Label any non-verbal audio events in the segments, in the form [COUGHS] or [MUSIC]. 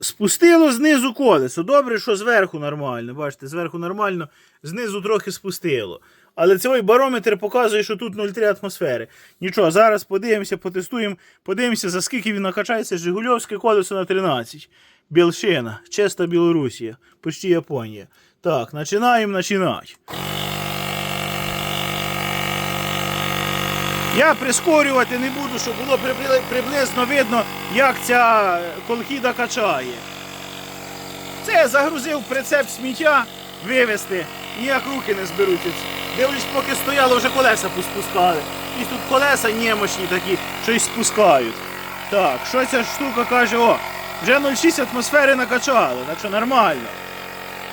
Спустило знизу колесо. Добре, що зверху нормально. Бачите, зверху нормально, знизу трохи спустило. Але цей барометр показує, що тут 0,3 атмосфери. Нічого, зараз подивимося, потестуємо, подивимося, за скільки він накачається. Жигульовське колесо на 13. Білшина, чиста Білорусія, почти Японія. Так, починаємо починати. Я прискорювати не буду, щоб було приблизно видно, як ця колхіда качає. Це я загрузив прицеп сміття вивезти, ніяк руки не зберуться. Дивлюсь, поки стояло, вже колеса поспускали. І тут колеса немощні такі, щось спускають. Так, що ця штука каже, о, вже 0,6 атмосфери накачало, так що нормально.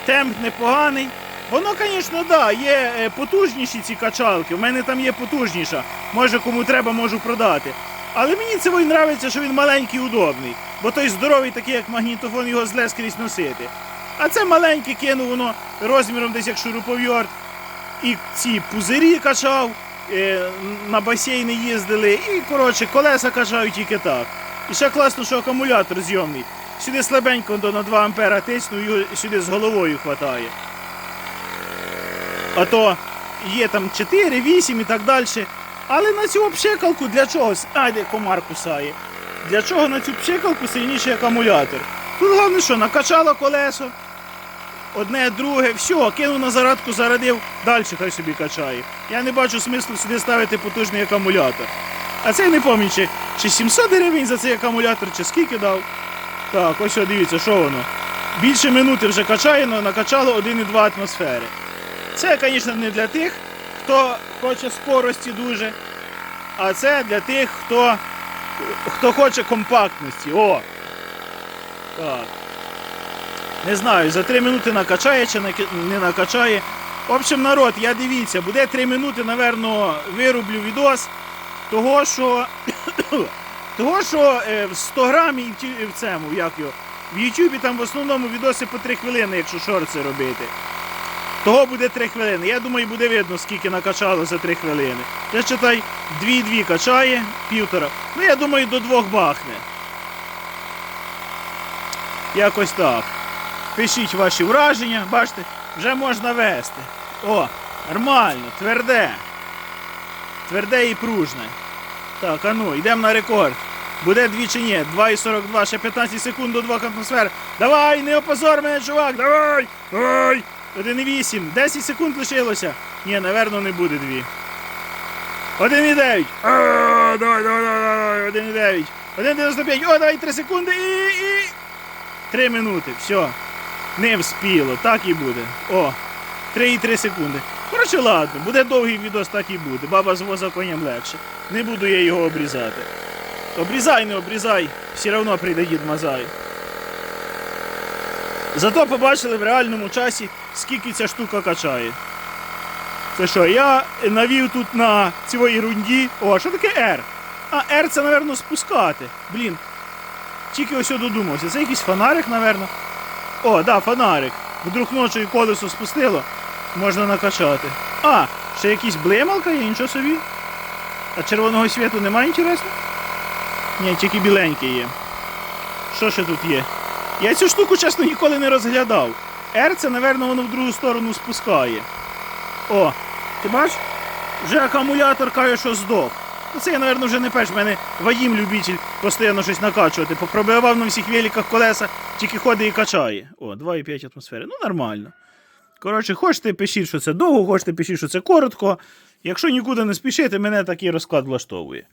Темп непоганий. Воно, звісно, да, є е, потужніші ці качалки. У мене там є потужніша. Може, кому треба, можу продати. Але мені це нравиться, що він маленький і удобний. Бо той здоровий, такий, як магнітофон, його зле скрізь носити. А це маленьке кинув воно розміром десь як шуруповерт. І ці пузирі качав, е, на басейни їздили, і, коротше, колеса качають тільки так. І ще класно, що акумулятор зйомний. Сюди слабенько на 2 ампера тисну, його сюди з головою хватає. А то є там 4, 8 і так далі. Але на цю пшикалку для чогось. А, де комар кусає. Для чого на цю пшикалку сильніший акумулятор? Тут головне, що накачало колесо. Одне, друге, все, кинув на зарадку, зарадив, далі хай собі качає. Я не бачу смислу сюди ставити потужний акумулятор. А це не пам'ятаю, чи 700 гривень за цей акумулятор, чи скільки дав. Так, ось о, дивіться, що воно. Більше минути вже качає, але накачало 1,2 атмосфери. Це, звісно, не для тих, хто хоче скорості дуже, а це для тих, хто, хто хоче компактності. О! Так. Не знаю, за 3 минути накачає чи не накачає. В общем, народ, я дивіться, буде 3 минути, напевно, вирублю відос того, що. [COUGHS] того, що е, в 100 грамів і в цьому, як його, в Ютубі там в основному відоси по 3 хвилини, якщо шорти робити. Того буде 3 хвилини. Я думаю, буде видно, скільки накачало за 3 хвилини. Я читай, 2-2 качає, півтора. Ну, я думаю, до двох бахне. Якось так. Пишіть ваші враження, бачите, вже можна вести. О, нормально, тверде. Тверде і пружне. Так, а ну, йдемо на рекорд. Буде дві чи ні? 2,42, ще 15 секунд до 2 атмосфер. Давай, не опозор мене, чувак, давай! Давай! 1,8, 10 секунд лишилося. Ні, напевно, не буде дві. 1,9. А, Давай, давай, давай, давай, 1,9. 1,95. О, давай 3 секунди і. і... 3 минути. Все. Не вспіло. Так і буде. О. 3,3 секунди. Коротше, ладно, буде довгий відос, так і буде. Баба з воза коням легше. Не буду я його обрізати. Обрізай, не обрізай, все одно прийде дід Мазай. Зато побачили в реальному часі, скільки ця штука качає. Це що, я навів тут на цій ерунді. О, що таке R? А, R це, напевно, спускати. Блін. Тільки ось додумався. Це якийсь фонарик, напевно. О, да, фонарик. Вдруг ночою колесо спустило, можна накачати. А, ще якийсь блималка є, нічого собі. А червоного світу немає, інтересно? Ні, тільки біленький є. Що ще тут є? Я цю штуку, чесно, ніколи не розглядав. R це, напевно, воно в другу сторону спускає. О, ти бачиш? Вже акумулятор каже, що здох. Ну це я, напевно, вже не перш. В мене Вадім любитель постійно щось накачувати. Попробивав на всіх великах колеса, тільки ходить і качає. О, 2,5 атмосфери. Ну, нормально. Коротше, хочете пишіть, що це довго, хочете пишіть, що це коротко. Якщо нікуди не спішити, мене такий розклад влаштовує.